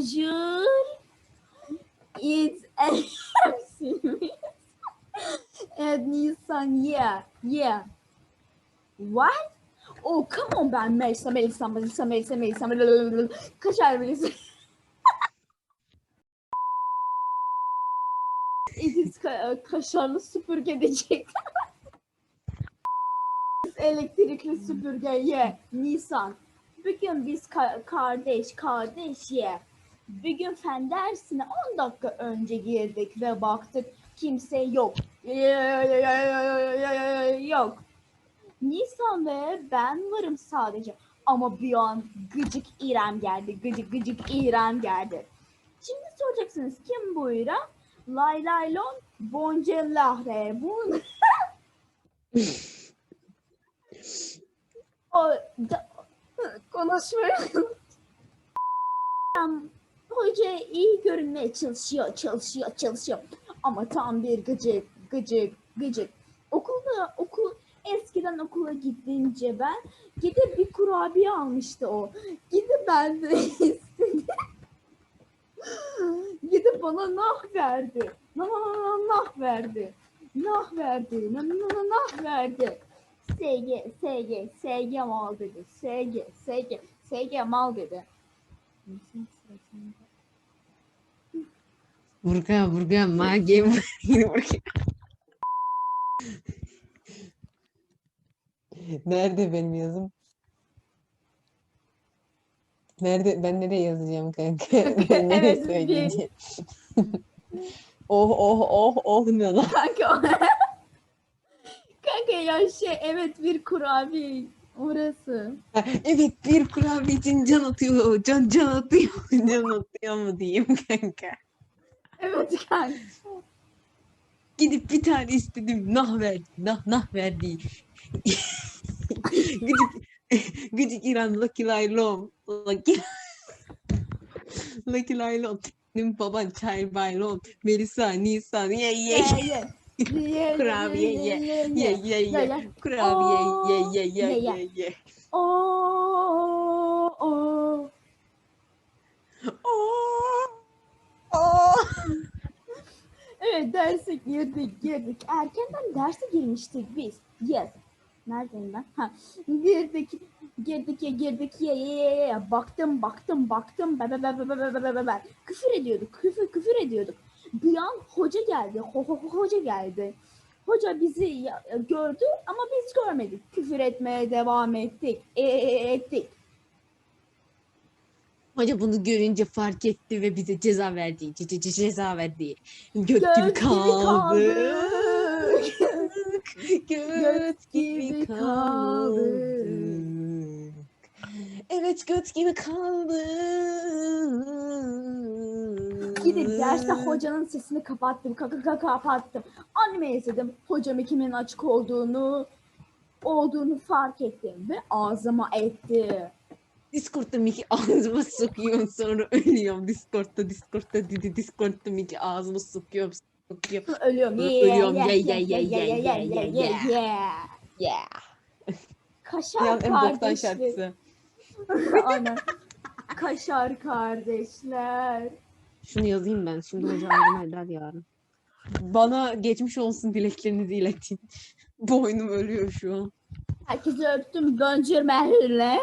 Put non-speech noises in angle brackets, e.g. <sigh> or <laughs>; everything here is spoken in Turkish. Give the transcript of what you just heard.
Jules is I'm serious. and Nissan, yeah, yeah. What? Oh, come on, man. Made somebody, somebody, somebody, somebody, somebody. Kaçar It is ka e, kaşarlı süpürge diyecekler. <laughs> Elektrikli süpürge ye. Yeah. Nisan. Bugün biz ka kardeş, kardeş ye. Yeah. Bir gün fen dersine 10 dakika önce girdik ve baktık kimse yok. Yok. Nisan ve ben varım sadece. Ama bir an gıcık İrem geldi. Gıcık gıcık İrem geldi. Şimdi soracaksınız kim bu İrem? Lay lay lon boncellahre. Bu <laughs> o da, konuşmuyorum. Hoca iyi görünmeye çalışıyor, çalışıyor, çalışıyor. Ama tam bir gıcık, gıcık, gıcık. Okulda, okul, eskiden okula gidince ben gidip bir kurabiye almıştı o. Gidip ben de <laughs> istedim. Gidip bana nah verdi. Nah, nah, nah, nah verdi. Nah verdi. Nah, nah, nah verdi. SG, SG, SG mal dedi. SG, SG, SG mal dedi. Burkan, Burkan, mage, Burkan. Nerede benim yazım? Nerede? Ben nereye yazacağım kanka? <laughs> Nereye Evet, söyleyeceğim? <laughs> oh oh oh oh ne lan? Kanka <laughs> Kanka ya şey evet bir kurabiye orası. <laughs> Evet bir kurabiye için can atıyor, can can atıyor, <laughs> can atıyor mu diyeyim kanka. Evet kanka. Gidip bir tane istedim, nah verdi, nah nah verdi. gıcık, <laughs> gıcık İran, Lucky Laylom, Lucky, Lucky Laylom, benim baban Çay Baylom, Melisa, Nisan, Ye ye. Ye, <laughs> Kurabiye ye ye ye ye. Kurabiye ye ye ye ye ye. Oo oo. Oo. Oo. Evet derse girdik girdik. Erkenden derse girmiştik biz. Yes. Neredeyim ben? Ha. Girdik girdik ya girdik ya ya ya ya. Baktım baktım baktım. Be be be be be be be be. Küfür ediyorduk. Küfür küfür ediyorduk. Bir an hoca geldi. Ho, ho, ho- hoca geldi. Hoca bizi gördü ama biz görmedik. Küfür etmeye devam ettik. E, e, ettik. Hoca bunu görünce fark etti ve bize ceza verdi. Ce- ce- ce- ceza verdi. Göt Göt gibi gibi kaldı. kaldık. Göt gibi gibi kaldı. Evet göt gibi kaldı. Gidip derste hocanın sesini kapattım, kaka kaka kapattım. Anneme izledim, hocam kimin açık olduğunu olduğunu fark ettim ve ağzıma etti. Discord'da Miki ağzıma sokuyorum sonra ölüyorum. Discord'da Discord'da dedi Discord'da Miki ağzıma sokuyorum sokuyorum. Ölüyorum. Ölüyorum. Yeah, yeah, yeah, yeah, yeah, yeah, yeah. Yeah. Kaşar Yan en boktan kardeşler. şarkısı. <laughs> Aynen. Kaşar kardeşler. Şunu yazayım ben. şimdi hoca ağzıma eder yarın. Bana geçmiş olsun dileklerinizi iletin. <laughs> Boynum ölüyor şu an. Herkese öptüm. Gıncır mehirle.